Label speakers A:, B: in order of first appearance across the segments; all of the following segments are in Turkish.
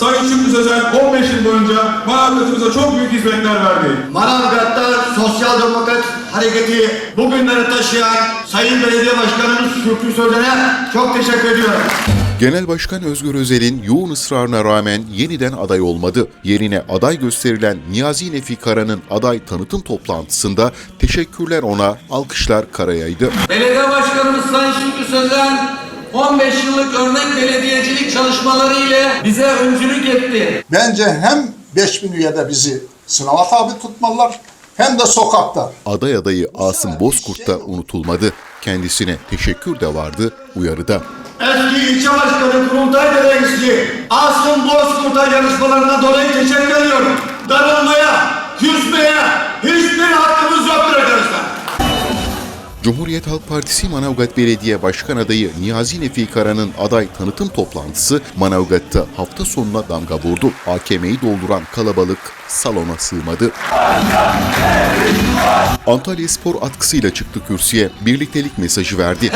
A: Sayın Şükrü Sözen 15 yıl boyunca Manavgat'ımıza çok büyük hizmetler verdi.
B: Manavgat'ta Sosyal Demokrat Hareketi bugünlere taşıyan Sayın Belediye Başkanımız Şükrü Sözen'e çok teşekkür ediyorum.
C: Genel Başkan Özgür Özel'in yoğun ısrarına rağmen yeniden aday olmadı. Yerine aday gösterilen Niyazi Nefi Kara'nın aday tanıtım toplantısında teşekkürler ona, alkışlar Kara'yaydı.
D: Belediye Başkanımız Sayın Şükrü Sözen 15 yıllık örnek belediyecilik çalışmaları ile bize öncülük etti.
E: Bence hem 5000 üyede bizi sınava tabi tutmalılar hem de sokakta.
C: Aday adayı Asım Bozkurt da unutulmadı. Kendisine teşekkür de vardı uyarıda.
B: Eski ilçe başkanı kurultay reisi Asım Bozkurt'a yarışmalarından dolayı teşekkür ediyorum. Darılmaya,
C: Cumhuriyet Halk Partisi Manavgat Belediye Başkan adayı Niyazi Nefi Kara'nın aday tanıtım toplantısı Manavgat'ta hafta sonuna damga vurdu. AKM'yi dolduran kalabalık salona sığmadı. Antalya Spor atkısıyla çıktı kürsüye. Birliktelik mesajı verdi.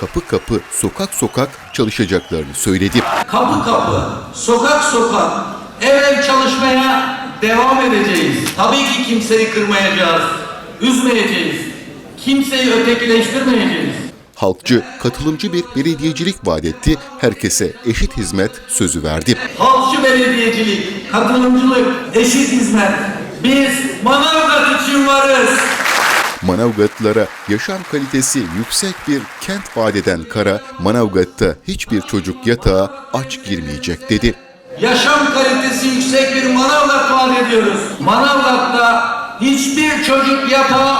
C: Kapı kapı, sokak sokak çalışacaklarını söyledi.
D: Kapı kapı, sokak sokak, ev ev çalışmaya devam edeceğiz. Tabii ki kimseyi kırmayacağız, üzmeyeceğiz. Kimseyi ötekileştirmeyeceğiz.
C: Halkçı, katılımcı bir belediyecilik vaat etti. Herkese eşit hizmet sözü verdi.
D: Halkçı belediyecilik, katılımcılık, eşit hizmet. Biz Manavgat için varız.
C: Manavgatlılara yaşam kalitesi yüksek bir kent vaat eden Kara, Manavgat'ta hiçbir çocuk yatağa aç girmeyecek dedi.
D: Yaşam kalitesi yüksek bir Manavgat vaat ediyoruz. Manavgat'ta hiçbir çocuk yatağa